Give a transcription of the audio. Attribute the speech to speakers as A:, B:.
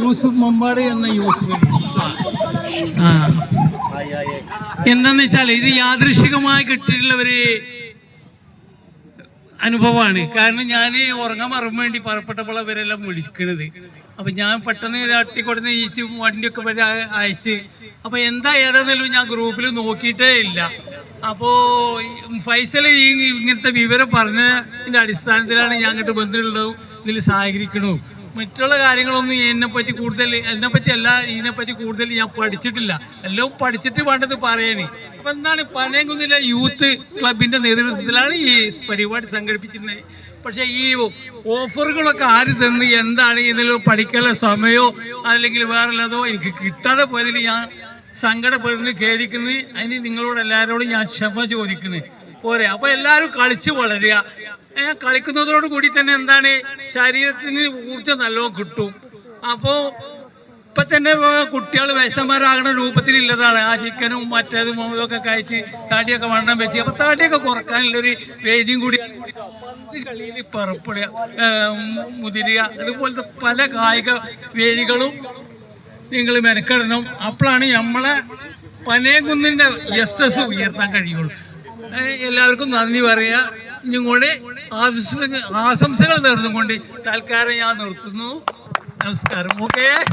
A: യൂസുഫ് മമ്പാട് എന്ന യൂസുഫ് എന്താന്ന് വെച്ചാൽ ഇത് യാദൃശികമായി കിട്ടിയിട്ടുള്ള ഒരു അനുഭവമാണ്. കാരണം ഞാൻ ഉറങ്ങാൻ മറന്നു വേണ്ടി പറപ്പെട്ടപ്പോൾ അവരെല്ലാം വിളിക്കണത്. അപ്പൊ ഞാൻ പെട്ടെന്ന് തട്ടിക്കൊടുന്ന് ഈച്ച് വണ്ടിയൊക്കെ അയച്ച്. അപ്പൊ എന്താ ഏതാന്നല്ലോ ഞാൻ ഗ്രൂപ്പിൽ നോക്കിയിട്ടേ ഇല്ല. അപ്പോ ഫൈസൽ ഈ ഇങ്ങനത്തെ വിവരം പറഞ്ഞതിന്റെ അടിസ്ഥാനത്തിലാണ് ഞാൻ അങ്ങോട്ട് ബന്ധമുള്ളതും ഇതിൽ സഹകരിക്കണു. മറ്റുള്ള കാര്യങ്ങളൊന്നും എന്നെ പറ്റി കൂടുതൽ എന്നെ പറ്റി അല്ല ഇതിനെ പറ്റി കൂടുതൽ ഞാൻ പഠിച്ചിട്ടില്ല. എല്ലാം പഠിച്ചിട്ട് വേണ്ടത് പറയാന്. അപ്പൊ എന്താണ് പനയംകുന്നിലെ യൂത്ത് ക്ലബിന്റെ നേതൃത്വത്തിലാണ് ഈ പരിപാടി സംഘടിപ്പിച്ചിരുന്നത് പക്ഷെ ഈ ഓഫറുകളൊക്കെ ആര് തന്ന് എന്താണ് ഇതിൽ പഠിക്കാനുള്ള സമയമോ അല്ലെങ്കിൽ വേറെ എനിക്ക് കിട്ടാതെ പോയതിൽ ഞാൻ സങ്കടപ്പെടുന്നു ഖേദിക്കുന്നു അതിന് നിങ്ങളോട് എല്ലാവരോടും ഞാൻ ക്ഷമ ചോദിക്കുന്നു. പോരെ. അപ്പൊ എല്ലാവരും കളിച്ച് വളരുക. കളിക്കുന്നതോട് കൂടി തന്നെ എന്താണ്? ശരീരത്തിന് ഊർജം നല്ലോണം കിട്ടും. അപ്പോ ഇപ്പൊ തന്നെ കുട്ടികൾ വിഷമരാകണ രൂപത്തിലുള്ളതാണ് ആ ചിക്കനും മറ്റേതും ഇതൊക്കെ കഴിച്ച് താടിയൊക്കെ വണ്ണം വെച്ച് അപ്പൊ താടിയൊക്കെ കുറക്കാനുള്ളൊരു വേദിയും കൂടി. പന്ത് കളിയിൽ പുറപ്പെടുക മുതിരുക. അതുപോലത്തെ പല കായിക വേദികളും നിങ്ങൾ മെനക്കെടണം. അപ്പോഴാണ് നമ്മളെ പനയകുന്നിന്റെ എസ് എസ് ഉയർത്താൻ കഴിയുള്ളൂ. എല്ലാവർക്കും നന്ദി പറയാ. ഇനിയും കൂടി ആശംസ- ആശംസകൾ നേർന്നുകൊണ്ട് തൽക്കാലം ഞാൻ നിർത്തുന്നു. നമസ്കാരം. ഓക്കേ?